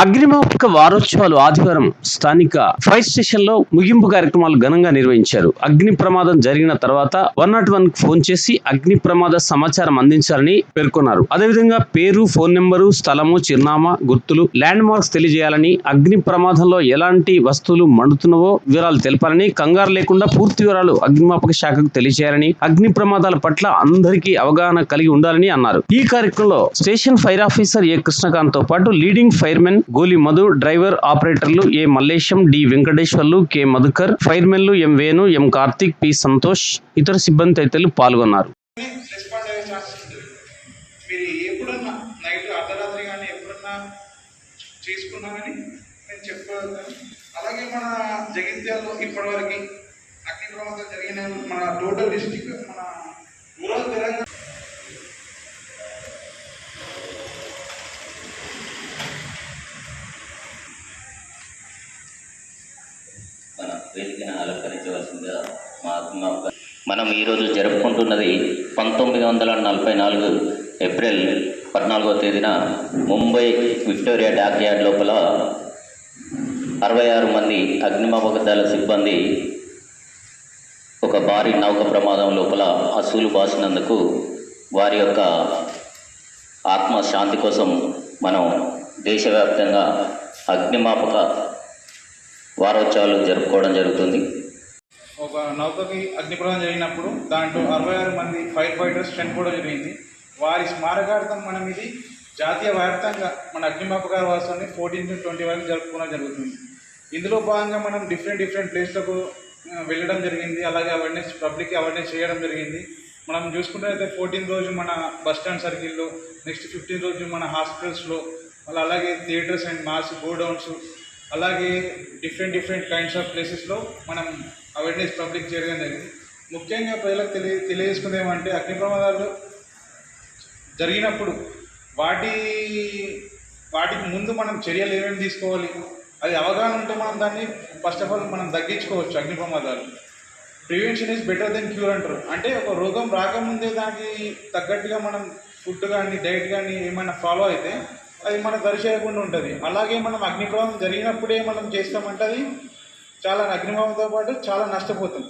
అగ్నిమాపక వారోత్సవాలు ఆదివారం స్థానిక ఫైర్ స్టేషన్లో ముగింపు కార్యక్రమాలు ఘనంగా నిర్వహించారు. అగ్ని ప్రమాదం జరిగిన తర్వాత వన్ నాట్ వన్ ఫోన్ చేసి అగ్ని ప్రమాద సమాచారం అందించాలని పేర్కొన్నారు. అదేవిధంగా పేరు ఫోన్ నెంబరు స్థలము చిరునామా గుర్తులు ల్యాండ్ మార్క్స్ తెలియజేయాలని అగ్ని ప్రమాదంలో ఎలాంటి వస్తువులు మండుతున్నవో వివరాలు తెలపాలని కంగారు లేకుండా పూర్తి వివరాలు అగ్నిమాపక శాఖకు తెలియజేయాలని అగ్ని ప్రమాదాల పట్ల అందరికీ అవగాహన కలిగి ఉండాలని అన్నారు. ఈ కార్యక్రమంలో స్టేషన్ ఫైర్ ఆఫీసర్ ఏ కృష్ణకాంత్తో పాటు leading firemen Goli Madhu driver ఆపరేటర్లు A Mallesham D Venkateswarlu K Madhukar ఫైర్మెన్లు M Venu M Karthik P Santosh ఇతర సిబ్బంది తదితరులు పాల్గొన్నారు. మీరు ఎప్పుడన్నా నైట్ అర్ధరాత్రి కానీ ఎప్పుడన్నా చేసుకున్నా నేను చెప్పగలుగుతాను అలాగే మన జగిత్యాలలో ఇప్పటివరకు అగ్ని ప్రమాదం జరిగిన మన టోటల్ డిస్టిక్ మన రూరల్ తెలంగాణ వేదికను అలంకరించవలసిందిగా మా మా మనం ఈరోజు జరుపుకుంటున్నది పంతొమ్మిది వందల నలభై నాలుగు ఏప్రిల్ పద్నాలుగో తేదీన ముంబై విక్టోరియా డాక్ యార్డ్ లోపల అరవై ఆరు మంది అగ్నిమాపక దళ సిబ్బంది ఒక భారీ నౌక ప్రమాదం లోపల అసూలు బాసినందుకు వారి యొక్క ఆత్మ శాంతి కోసం మనం దేశవ్యాప్తంగా అగ్నిమాపక వారోత్సవాలు జరుపుకోవడం జరుగుతుంది. ఒక నౌకకి అగ్నిప్రదం జరిగినప్పుడు దాంట్లో అరవై ఆరు మంది ఫైర్ ఫైటర్స్ చనిపోవడం జరిగింది. వారి స్మారకార్థం మనం ఇది జాతీయ వ్యాప్తంగా మన అగ్నిమాపకార వాసాన్ని ఫోర్టీన్ టు ట్వంటీ వరకు జరుపుకోవడం జరుగుతుంది. ఇందులో భాగంగా మనం డిఫరెంట్ డిఫరెంట్ ప్లేస్లకు వెళ్ళడం జరిగింది. అలాగే అవేర్నెస్ పబ్లిక్కి అవేర్నెస్ చేయడం జరిగింది. మనం చూసుకుంటే ఫోర్టీన్ రోజు మన బస్ స్టాండ్ సర్కిల్లో నెక్స్ట్ ఫిఫ్టీన్ రోజు మన హాస్పిటల్స్లో మళ్ళీ అలాగే థియేటర్స్ అండ్ మాస్ గోడౌన్స్ అలాగే డిఫరెంట్ డిఫరెంట్ కైండ్స్ ఆఫ్ ప్లేసెస్లో మనం అవేర్నెస్ పబ్లిక్ చేయడం జరిగింది. ముఖ్యంగా ప్రజలకు తెలియ తెలియజేసుకుంది ఏమంటే అగ్ని ప్రమాదాలు జరిగినప్పుడు వాటి వాటికి ముందు మనం చర్యలు ఏమేమి తీసుకోవాలి? అది అవగాహన ఉంటే మనం దాన్ని ఫస్ట్ ఆఫ్ ఆల్ మనం తగ్గించుకోవచ్చు అగ్ని ప్రమాదాలు. Prevention is better then cure అంటారు. అంటే ఒక రోగం రాకముందే దానికి తగ్గట్టుగా మనం ఫుడ్ కానీ డైట్ కానీ ఏమైనా ఫాలో అయితే అది మనకు దరిచేయకుండా ఉంటుంది. అలాగే మనం అగ్నిప్రమాదం జరిగినప్పుడే మనం చేస్తామంటే అది చాలా అగ్నిభావంతో పాటు చాలా నష్టపోతాం.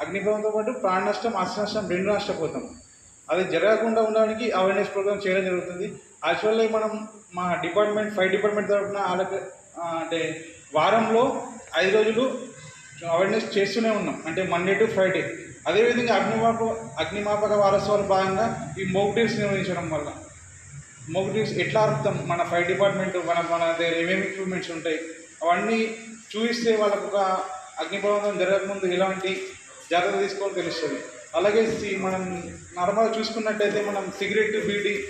అగ్నిప్రమంతో పాటు ప్రాణ నష్టం ఆస్తి నష్టం రెండు నష్టపోతాం. అది జరగకుండా ఉండడానికి అవేర్నెస్ ప్రోగ్రామ్ చేయడం జరుగుతుంది. యాక్చువల్లీ మనం మా డిపార్ట్మెంట్ ఫైర్ డిపార్ట్మెంట్ తరఫున వాళ్ళకి అంటే వారంలో ఐదు రోజులు అవేర్నెస్ చేస్తూనే ఉన్నాం. అంటే మండే టు ఫ్రైడే అదేవిధంగా అగ్నిమాపక అగ్నిమాపక వారోత్సవాలు భాగంగా ఈ మోక్ డేస్ నిర్వహించడం వల్ల. మోక్ ఎట్లా అర్థం మన ఫైర్ డిపార్ట్మెంట్ మన మన దగ్గర ఏమేమి ఎక్విప్మెంట్స్ ఉంటాయి. అవన్నీ చూపిస్తే వాళ్ళకు ఒక అగ్నిప్రమాదం జరగకముందు ఎలాంటి జాగ్రత్త తీసుకోవాలో తెలుస్తుంది. అలాగే మనం నార్మల్గా చూసుకున్నట్టయితే మనం సిగరెట్ బీడి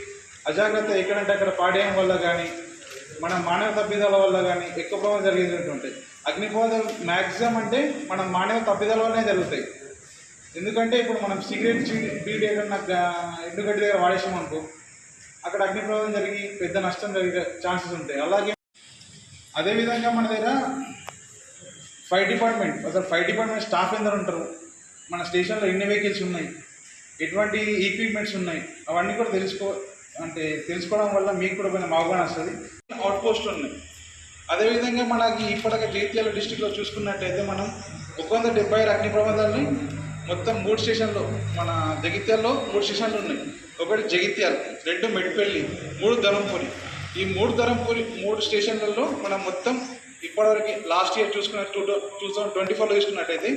అజాగ్రత్త ఎక్కడంటే అక్కడ పాడేయడం వల్ల కానీ మన మానవ తప్పిదాల వల్ల కానీ ఎక్కువ ప్రమాదం జరిగేది ఉంటాయి. మ్యాక్సిమం అంటే మన మానవ తప్పిదాల వల్లనే జరుగుతాయి. ఎందుకంటే ఇప్పుడు మనం సిగరెట్ బీడీ ఎక్కడన్నా ఎండుగడ్డి దగ్గర వాడేసాం అనుకో అక్కడ అగ్ని ప్రమాదం జరిగి పెద్ద నష్టం జరిగే ఛాన్సెస్ ఉంటాయి. అలాగే అదేవిధంగా మన దగ్గర ఫైర్ డిపార్ట్మెంట్ అసలు ఫైర్ డిపార్ట్మెంట్ స్టాఫ్ ఎందరు ఉంటారు. మన స్టేషన్లో ఎన్ని వెహికల్స్ ఉన్నాయి? ఎటువంటి ఈక్విప్మెంట్స్ ఉన్నాయి? అవన్నీ కూడా తెలుసుకో అంటే తెలుసుకోవడం వల్ల మీకు కూడా కొంచెం అవగాహన వస్తుంది. అవుట్ పోస్ట్ ఉన్నాయి అదేవిధంగా మనకి ఇప్పటికే జగిత్యాల డిస్టిక్లో చూసుకున్నట్టయితే మనం ఒక వంద డెబ్బై ఆరు అగ్ని ప్రమాదాలని మొత్తం మూడు స్టేషన్లో మన జగిత్యాల్లో మూడు స్టేషన్లు ఉన్నాయి. ఒకటి జగిత్యాల రెండు మెడిపల్లి మూడు ధరంపూరి ఈ మూడు ధరంపూరి మూడు స్టేషన్లలో మనం మొత్తం ఇప్పటివరకు లాస్ట్ ఇయర్ చూసుకున్న టూ టూ థౌసండ్ ట్వంటీ ఫోర్లో చూసుకున్నట్టయితే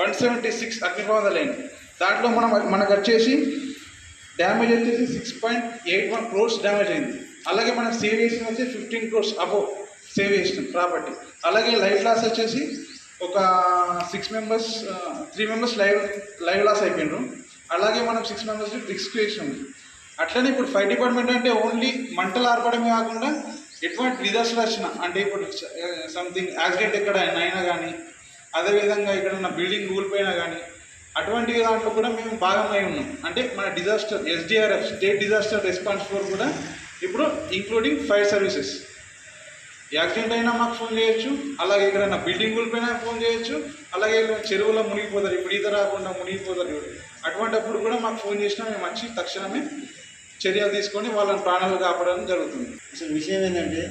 వన్ సెవెంటీ సిక్స్ అగ్ని అయింది దాంట్లో మనం మనకు వచ్చేసి డ్యామేజ్ వచ్చేసి six point eight one crores damage అయింది. అలాగే మనం సేవ్ చేసిన వచ్చి ఫిఫ్టీన్ క్రోర్స్ అబో సేవ్ చేసినాం ప్రాపర్టీ. అలాగే లైఫ్ లాస్ వచ్చేసి ఒక six members three members live live loss అయిపోయినారు. అలాగే మనం సిక్స్ మెంబర్స్ బ్రిక్స్ క్రియేషన్ ఉంది. అట్లనే ఇప్పుడు ఫైర్ డిపార్ట్మెంట్ అంటే ఓన్లీ మంటలు ఆర్పడమే కాకుండా ఎటువంటి డిజాస్టర్ వచ్చినా అంటే ఇప్పుడు సంథింగ్ యాక్సిడెంట్ ఎక్కడ అయినా కానీ అదేవిధంగా ఇక్కడ ఉన్న బిల్డింగ్ కూలిపోయినా కానీ అటువంటి దాంట్లో కూడా మేము భాగమై ఉన్నాం. అంటే మన disaster SDRF state disaster response force కూడా ఇప్పుడు ఇంక్లూడింగ్ ఫైర్ సర్వీసెస్ యాక్సిడెంట్ అయినా మాకు ఫోన్ చేయొచ్చు అలాగే ఎక్కడైనా బిల్డింగ్ కూలిపోయినా ఫోన్ చేయొచ్చు అలాగే చెరువులో మునిగిపోతారు ఇప్పుడు ఈత రాకుండా మునిగిపోతారు ఇప్పుడు. అటువంటిప్పుడు కూడా మాకు ఫోన్ చేసినా మేము వచ్చి తక్షణమే చర్యలు తీసుకొని వాళ్ళని ప్రాణాలు కాపాడడం జరుగుతుంది. అసలు విషయం ఏంటంటే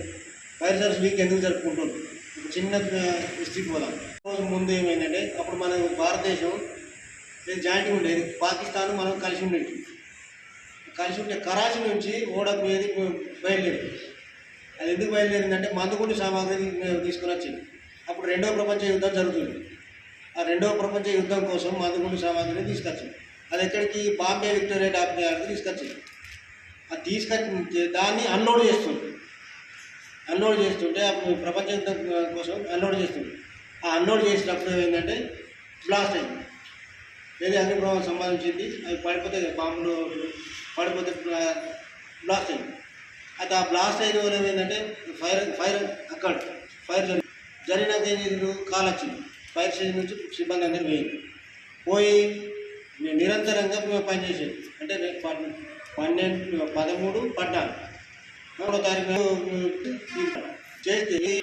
ఫైర్ సర్వీస్ వీక్ ఎందుకు జరుపుకుంటుంది ఒక చిన్న హిస్టరీ పోదాం రోజు ముందు ఏమైందంటే అప్పుడు మన భారతదేశం జాయింట్ జాయింట్గా ఉండేది. పాకిస్తాన్ మనం కలిసి ఉండేది. కలిసి ఉంటే కరాచీ నుంచి ఓడ మీద బయలుదేరి. అది ఎందుకు బయలుదేరిందంటే మందుగుండు సామాగ్రి తీసుకుని వచ్చింది. అప్పుడు రెండో ప్రపంచ యుద్ధం జరుగుతుంది. రెండవ ప్రపంచ యుద్ధం కోసం మందుగుండు సామాగ్రిని తీసుకొచ్చింది. అది ఎక్కడికి? బాంబే విక్టోరియా డాక్టర్ గారికి తీసుకొచ్చింది. అది తీసుకొచ్చి దాన్ని అన్లోడ్ చేస్తుంది. అన్లోడ్ చేస్తుంటే అప్పుడు ప్రపంచ యుద్ధం కోసం అన్లోడ్ చేస్తుంది. ఆ అన్లోడ్ చేసినప్పుడు ఏంటంటే బ్లాస్ట్ అయింది. ఏది అగ్ని ప్రభావం సంబంధించింది? అవి పడిపోతే బాంబులు పడిపోతే బ్లాస్ట్ అయింది. అది ఆ బ్లాస్ట్ అయిన వల్ల ఏంటంటే ఫైర్ ఫైర్ అక్కడ ఫైర్ జరిగి జరిగినాక ఏం చేసిండ్రు? కాల్ వచ్చింది ఫైర్ స్టేషన్ నుంచి సిబ్బంది అందరూ పోయింది పోయి ని- నిరంతరంగా మేము పనిచేసేది అంటే పన్నెండు పదమూడు పద్నాలుగు. మూడో తారీఖు చేస్తే ఈ